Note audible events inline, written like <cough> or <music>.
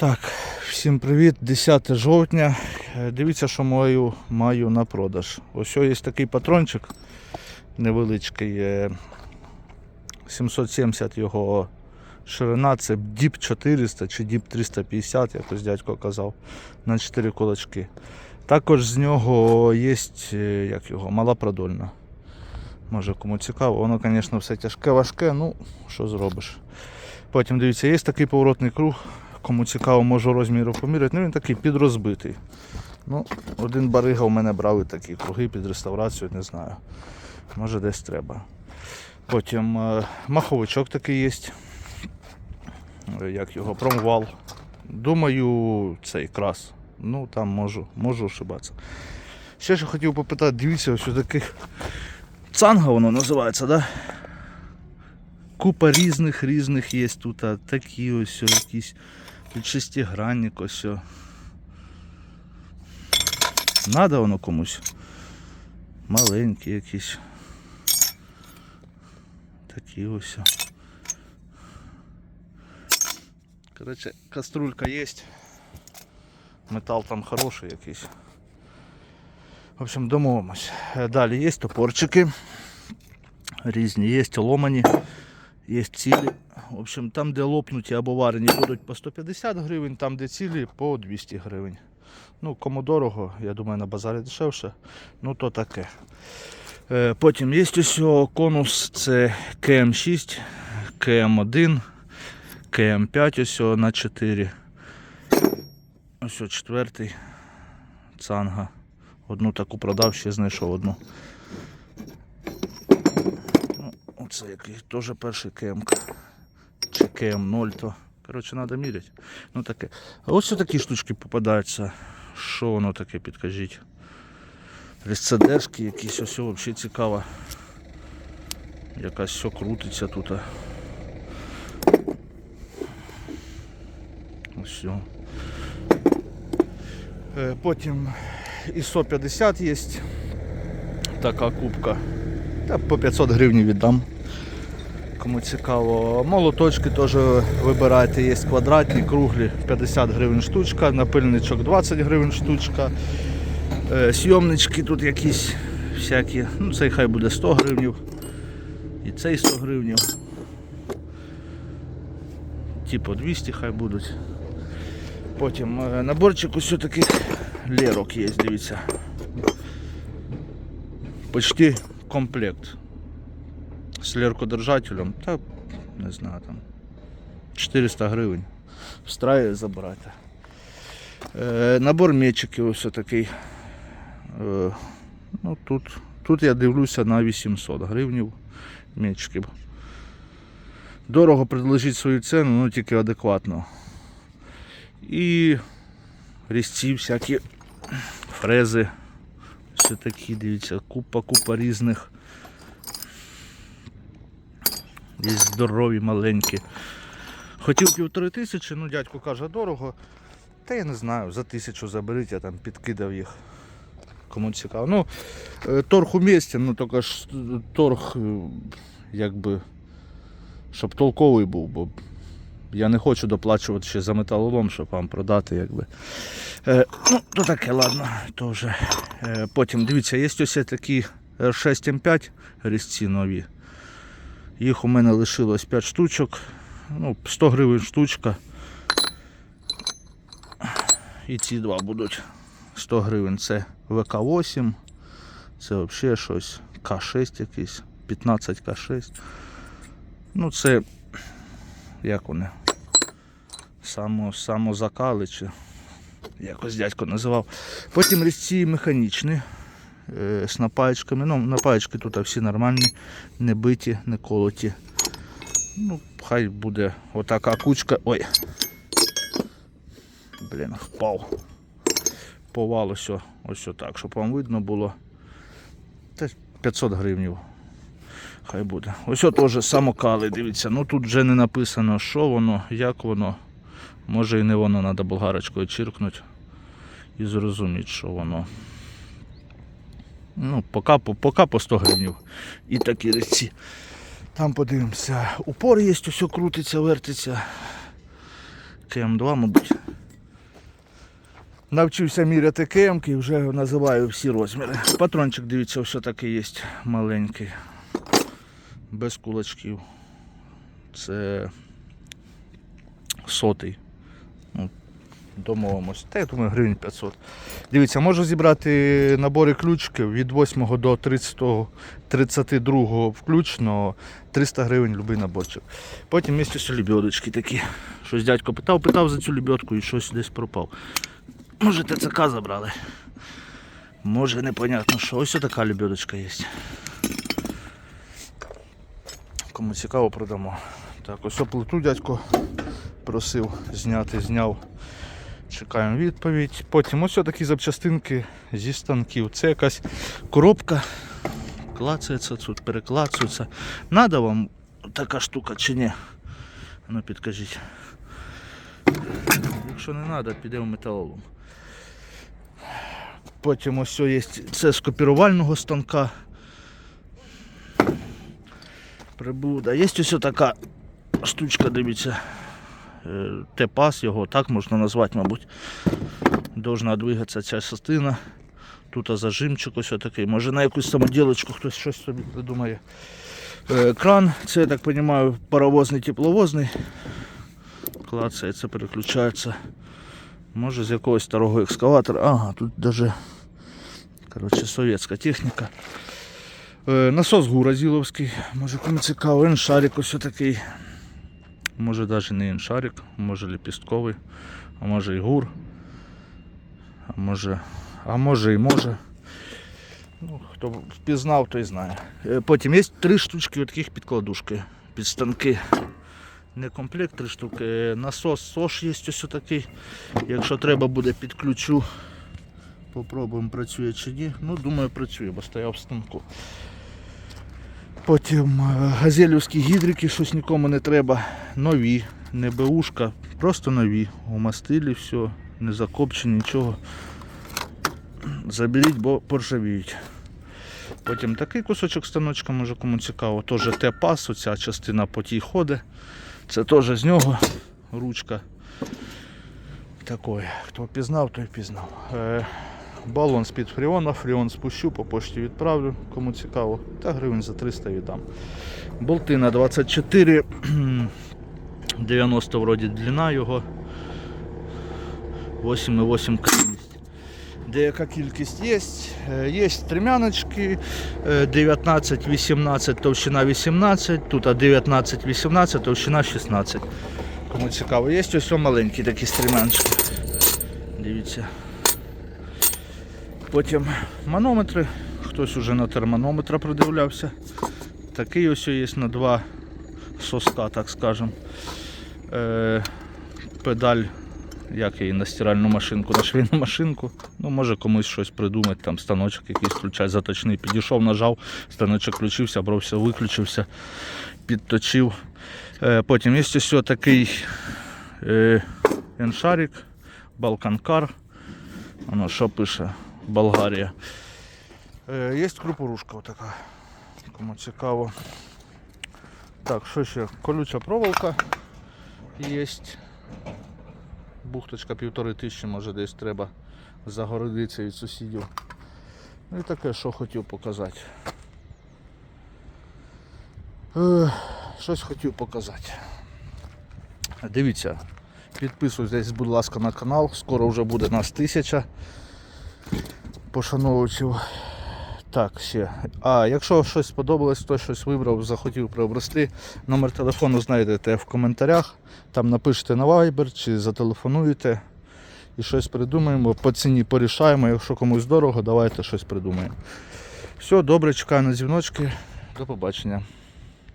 Так, всім привіт, 10 жовтня. Е, Дивіться, що маю, маю на продаж. Ось є такий патрончик невеличкий. е, 770 його ширина, це діп 400 чи діп 350, якось дядько казав, на 4 кулачки. Також з нього є як його, мала продольна. Може кому цікаво, воно, звісно, все тяжке, важке, ну що зробиш. Потім дивіться, є такий поворотний круг. Кому цікаво, можу розміру поміряти. Ну він такий підрозбитий. Ну, один барига у мене брали такі круги під реставрацію, не знаю. Може десь треба. Потім е, маховичок такий є. Е, Як його, промвал. Думаю, цей крас. Ну там можу, можу ошибатися. Ще що хотів попитати, дивіться, ось у таких цанга воно називається, да? Купа різних різних є тут. а Такі ось якісь тут шестигранник ось. Надо воно комусь. Маленькі якісь. Такі ось. о. Короче, каструлька є. Метал там хороший якийсь. В общем, домовимось. Е, Далі є топорчики. Різні, є ломані, є цілі. В общем, там, де лопнуті або варені, будуть по 150 гривень, там, де цілі, по 200 гривень. Ну, кому дорого, я думаю, на базарі дешевше. Ну, то таке. Е, Потім є ось конус, це КМ6, КМ1, КМ5 ось на 4. Ось четвертий цанга. Одну таку продав, ще знайшов одну. Ну, оце який теж перший КМ. Чи КМ0, то. Коротше, треба міряти. Ну таке. А ось такі штучки попадаються. Що воно таке, підкажіть? Рецедешки якісь, ось взагалі цікаво. Якась все крутиться тут. Ось. Е, Потім і 150 є. Така кубка. Та по 500 гривень віддам. Кому цікаво. Молоточки теж вибирайте, є квадратні, круглі, 50 гривень штучка, напильничок 20 гривень штучка. Е, Сйомнички тут якісь всякі. Ну, цей хай буде 100 гривень. І цей 100 гривень. Типу 200 хай будуть. Потім е, наборчик ось таких лерок є, дивіться. Почти комплект. З леркодержателем. Та не знаю там. 400 гривень. Встраює забирати. Е, набор мечиків ось такий. Е, ну, тут, тут я дивлюся на 800 гривнів мечиків. Дорого предложить свою ціну, ну тільки адекватно. І різці всякі фрези. Все такі, дивіться, купа, купа різних. Є здорові, маленькі. Хотів півтори тисячі, ну дядько каже, дорого. Та я не знаю, за тисячу заберіть, я там підкидав їх. Кому цікаво. Ну, е, торг уместен, ну тільки ж торг, е, якби, щоб толковий був, бо я не хочу доплачувати ще за металолом, щоб вам продати. Якби. Е, ну, то таке, ладно, то вже. Е, потім дивіться, є ось такі R6M5 різці нові. Їх у мене лишилось 5 штучок. Ну, 100 гривень штучка. І ці два будуть 100 гривень. Це ВК8. Це взагалі щось К6 якийсь. 15 К6. Ну це як вони? Само, самозакали чи якось дядько називав. Потім різці механічні з напаєчками. Ну, напаєчки тут всі нормальні, не биті, не колоті. Ну, хай буде отака кучка. Ой. Блін, впав. Повал ось, ось так, щоб вам видно було. Та 500 гривнів. Хай буде. Ось теж самокали, дивіться. Ну тут вже не написано, що воно, як воно. Може і не воно, треба болгарочкою чиркнути і зрозуміти, що воно. Ну, поки, по- поки по 100 гривень. І такі речі. Там подивимося. Упор є, все крутиться, вертиться. КМ2, мабуть. Навчився міряти кемки і вже називаю всі розміри. Патрончик, дивіться, все таки є маленький. Без кулачків. Це сотий. Домовимось. Та я думаю, гривень 500. Дивіться, можу зібрати набори ключиків від 8 до 30, 32 включно 300 гривень любий наборчик. Потім є лебедочки такі. Щось дядько питав, питав за цю лебедку і щось десь пропав. Може ТЦК забрали. Може непонятно що. Ось така лебедочка є. Кому цікаво, продамо. Так, ось плиту дядько просив зняти, зняв. Чекаємо відповідь. Потім ось такі запчастинки зі станків. Це якась коробка. Клацається тут, переклацується. Надо вам така штука чи ні? Ну підкажіть. Якщо не треба, піде в металолом. Потім ось є це з копірувального станка. Прибуда. Є ось така штучка, дивіться. Е, Т-пас його, так можна назвати, мабуть. Должна двигатися ця частина. Тут зажимчик ось такий. Може на якусь самоділочку хтось щось собі придумає. Е, Кран, це я так розумію, паровозний тепловозний. Клацається, переключається. Може з якогось старого екскаватора. Ага, тут даже коротше, совєтська техніка. Е, Насос Гуразіловський, може кому цікаво, еншарик ось такий. Може навіть не еншарик, може ліпістковий, а може і гур. А може, а може і може. Ну, хто впізнав, той знає. Е, Потім є три штучки таких підкладушки під станки. Не комплект, три штуки. Е, Насос СОШ є ось такий. Якщо треба буде підключу. Попробуємо працює чи ні. Ну, думаю, працює, бо стояв в станку. Потім е, газелівські гідрики, щось нікому не треба. Нові, не беушка, просто нові. У мастилі все, не закопчені, нічого. Заберіть, бо поржавіють. Потім такий кусочок станочка, може кому цікаво. Теж Т-пас, оця частина по тій ходить. Це теж з нього ручка. Такої. Хто пізнав, той пізнав. Балон з-під фріона, фріон спущу, по пошті відправлю, кому цікаво. Та гривень за 300 віддам. Болти на 24, 90 <clears throat> вроді длина його. 8,8 кількість. Деяка кількість є. Є стрімяночки е, 19-18, товщина 18, тут 19-18, товщина 16. Кому цікаво, є ось маленькі такі стрімяночки. Дивіться. Потім манометри. Хтось уже на термонометра придивлявся. Такий ось є на два соска, так скажем. Е, педаль, як її на стиральну машинку, на швейну машинку. Ну, може комусь щось придумати, там станочок якийсь включать заточний. Підійшов, нажав, станочок включився, бровся, виключився, підточив. Е, потім є ось такий е, еншарик, балканкар. Воно що пише? Болгарія. Е, є крупорушка отака. Кому цікаво. Так, що ще? Колюча проволока є. Бухточка півтори тисячі, може десь треба загородитися від сусідів. Ну і таке, що хотів показати. Е, щось хотів показати. Дивіться, підписуйтесь, будь ласка, на канал. Скоро вже буде нас тисяча пошановувачів. Так, ще. А якщо щось сподобалось, хтось щось вибрав, захотів приобрести, номер телефону знайдете в коментарях. Там напишете на Viber чи зателефонуєте і щось придумаємо. По ціні порішаємо. Якщо комусь дорого, давайте щось придумаємо. Все, добре, чекаю на дзвіночки. До побачення.